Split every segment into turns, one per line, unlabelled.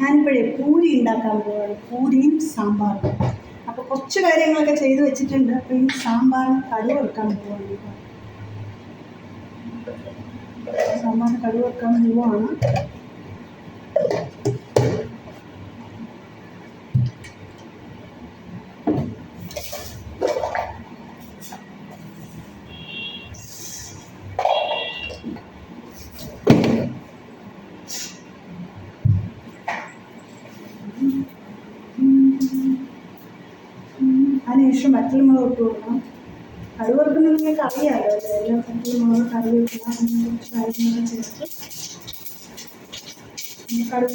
ഞാനിപ്പോഴേ പൂരി ഉണ്ടാക്കാൻ പോവാണ്. പൂരിയും സാമ്പാറും. അപ്പോൾ കുറച്ച് കാര്യങ്ങളൊക്കെ ചെയ്ത് വെച്ചിട്ടുണ്ട്. അപ്പോൾ ഈ സാമ്പാറിന് കടുവ വെക്കാൻ പോവാണ്. സാമ്പാറിന് കടുവ വെക്കാൻ പോവാണ്. അതിനുശേഷം വറ്റൽമുളക് ഇട്ട് കൊടുക്കണം കടുവ വെക്കുന്നത് നിങ്ങൾക്ക് അറിയാമല്ലോ അല്ലേ എല്ലാം വറ്റൽമുളക് കറി വെക്കുക കുറച്ച് കാര്യങ്ങളൊക്കെ ചേർത്ത് കടുവ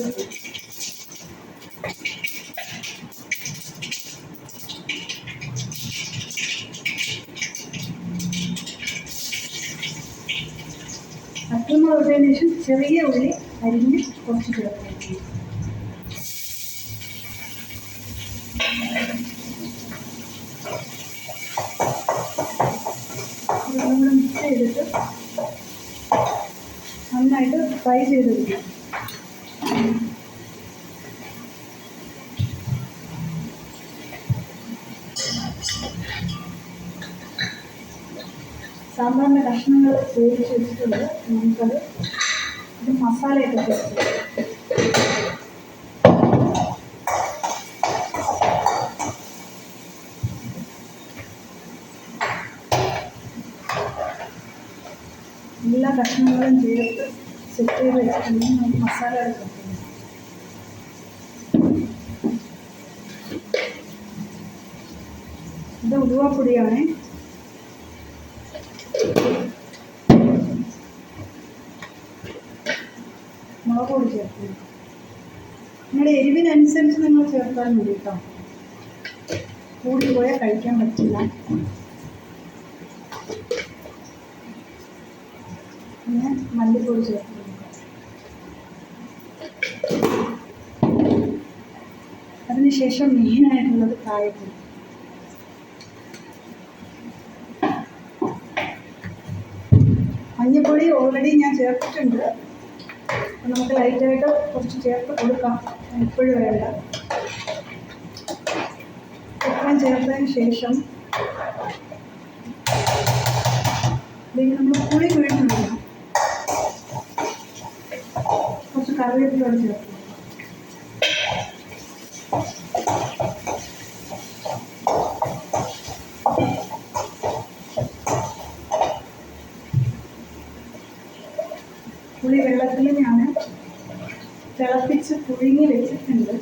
വറ്റൽമുളക് ഇട്ടതിന് ശേഷം ചെറിയ ഉള്ളി അരിഞ്ഞ് കുറച്ച് ചേർത്ത് ചെയ്തിട്ട് നന്നായിട്ട് ഫ്രൈ ചെയ്തെടുക്കും സാമ്പാറിന്റെ കഷ്ണങ്ങൾ വേവിച്ച് വെച്ചിട്ടുണ്ട് നമുക്കത് ഇത് മസാലയൊക്കെ ചേർത്ത് എല്ലാ കഷ്ണങ്ങളും ചേർത്ത് സെറ്റ് ചെയ്ത് വെച്ചിട്ടുണ്ടെങ്കിൽ നമുക്ക് മസാല എടുക്കാം ഇത് ഉലുവാപ്പൊടിയാണ് മുളക് പൊടി ചേർക്കുന്നു നിങ്ങളുടെ എരിവിനനുസരിച്ച് നിങ്ങൾ ചേർത്താൽ മതി കേട്ടോ കൂടി പോയാൽ കഴിക്കാൻ പറ്റില്ല പിന്നെ മല്ലിപ്പൊടി ചേർക്കും അതിനുശേഷം മെയിനായിട്ടുള്ളത് കായപ്പൊടി. മഞ്ഞപ്പൊടി ഓൾറെഡി ഞാൻ ചേർത്തിട്ടുണ്ട്. അപ്പം നമുക്ക് ലൈറ്റായിട്ട് കുറച്ച് ചേർത്ത് കൊടുക്കാം. എപ്പോഴും വേണ്ട. ഇത്രയും ചേർത്തതിന് ശേഷം നമ്മൾ പുളി പിഴിഞ്ഞിടണം കുറച്ച് പുളി വെള്ളത്തിൽ ഞാൻ തിളപ്പിച്ച് പുഴുങ്ങി വെച്ചിട്ടുണ്ട്.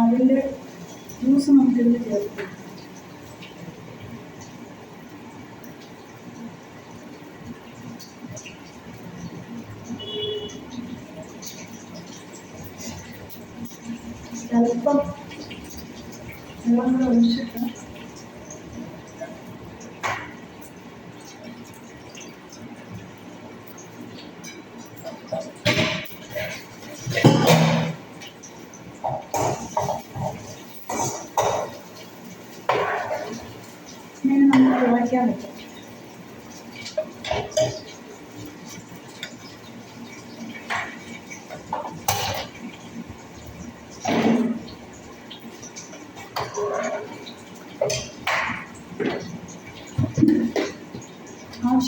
അതിന്റെ ജ്യൂസ് നമുക്കിതിൽ ചേർക്കാം. sekalipun memang belum suka. Thank you.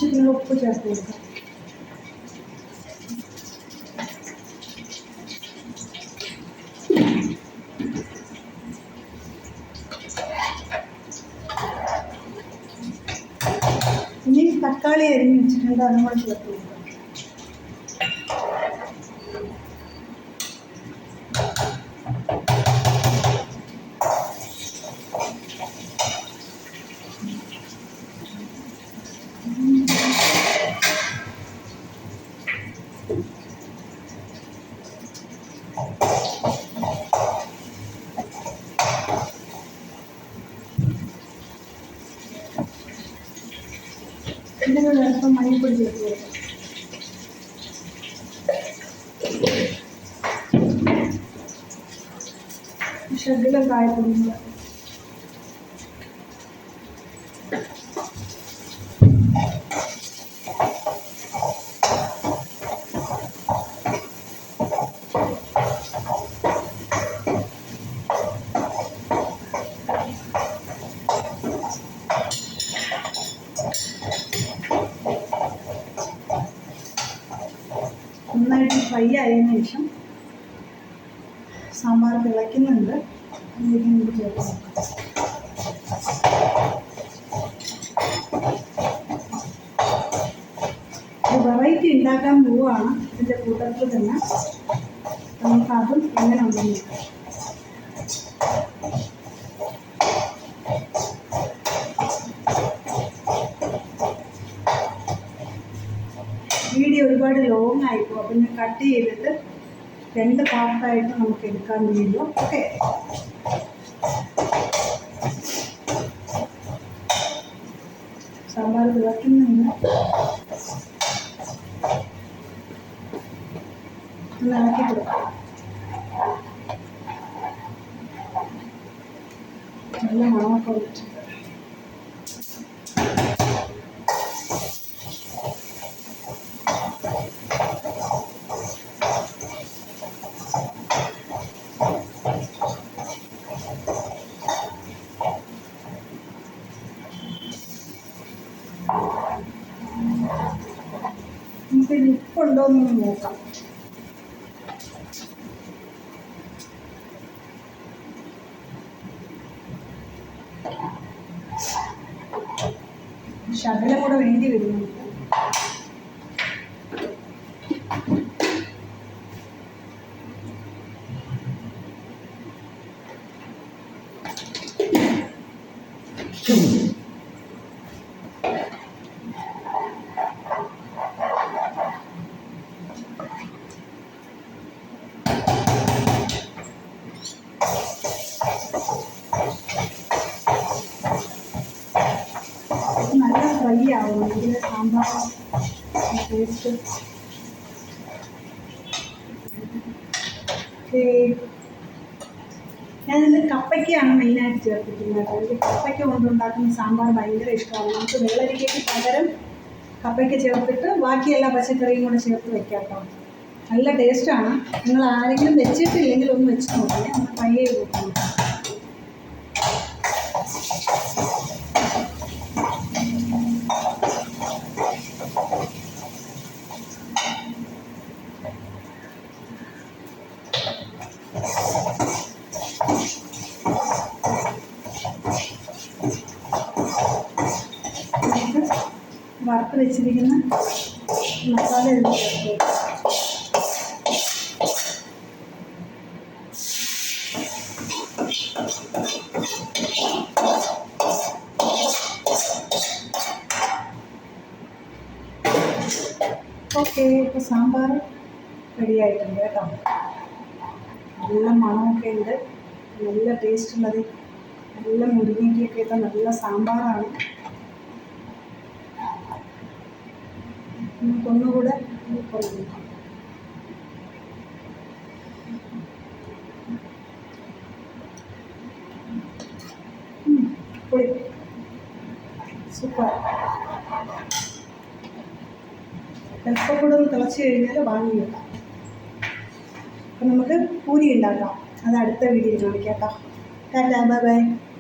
നമുക്ക് തിളയ്ക്കാൻ പറ്റും ആവശ്യത്തിന് ഉപ്പ് ചേർത്ത് കൊടുക്കാം ഇനി തക്കാളി അരിഞ്ഞ് വെച്ചിട്ടുണ്ട് അതും കൂടെ ചേർത്ത് കൊടുക്കാം ഇതിന്റെ കൂടെ അല്പം മഞ്ഞൾപ്പൊടി ചേർത്ത് കൊടുക്കാം ശകലം കായപ്പൊടിയും കൂടെ നന്നായിട്ട് ഫ്രൈ ആയതിനു ശേഷം സാമ്പാർ തിളയ്ക്കുന്നുണ്ട്. അതിലേക്ക് നമുക്ക് ചേർത്ത് നോക്കാം വെറൈറ്റി ഉണ്ടാക്കാൻ പോവുകയാണ് ഇതിന്റെ കൂട്ടത്തിൽ തന്നെ. നമുക്കതും എങ്ങനെ ഉണ്ടെന്ന് ഒരുപാട് ലോങ് ആയിപ്പോൾ അപ്പം ഞാൻ കട്ട് ചെയ്തിട്ട് രണ്ട് പാർട്ടായിട്ട് നമുക്ക് എടുക്കാൻ വീഡിയോ ഓക്കെ സാമ്പാർ തിളക്കുന്നില്ല ഇളക്കി കൊടുക്കാം. നല്ല മണമൊക്കെ വന്നിട്ടുണ്ട്. ഇനി ഉപ്പുണ്ടോ എന്ന് നോക്കാം. ശകലം കൂടെ വേണ്ടി വരും നമുക്ക് നല്ല ഫ്രൈ ആവും ഇതിൽ സാമ്പാർ ടേസ്റ്റ് ഞാനിത് കപ്പയ്ക്കാണ് മെയിനായിട്ട് ചേർത്തിട്ടുള്ളത്. എനിക്ക് കപ്പയ്ക്ക കൊണ്ടുണ്ടാക്കുന്ന സാമ്പാർ ഭയങ്കര ഇഷ്ടമാണ്. നമുക്ക് വെള്ളരിക്കയ്ക്ക് പകരം കപ്പയ്ക്ക് ചേർത്തിട്ട് ബാക്കി എല്ലാ പച്ചക്കറിയും കൂടെ ചേർത്ത് വെക്കാം നല്ല ടേസ്റ്റാണ് നിങ്ങൾ ആരെങ്കിലും വെച്ചിട്ടില്ലെങ്കിൽ ഒന്ന് വെച്ച് നോക്കണേ. ഒന്ന് പയ്യെ ചെയ്ത് വറുത്ത് വെച്ചിരിക്കുന്ന മസാല ഇതിൽ ചേർത്ത് കൊടുക്കാം. ഓക്കെ ഇപ്പോൾ സാമ്പാർ റെഡി ആയിട്ടുണ്ട് കേട്ടോ നല്ല മണമൊക്കെ ഉണ്ട് നല്ല ടേസ്റ്റ് ഉള്ളത് നല്ല മുരിങ്ങയ്ക്കൊക്കെ ഇട്ട നല്ല സാമ്പാറാണ് നമുക്കൊന്നുകൂടെ പൊളി. സൂപ്പർ. കഴിഞ്ഞാൽ വാങ്ങി വെക്കാം അപ്പം നമുക്ക് പൂരി ഉണ്ടാക്കാം. അത് അടുത്ത വീഡിയോയിൽ കാണിക്കാം കേട്ടോ. Tata bye bye.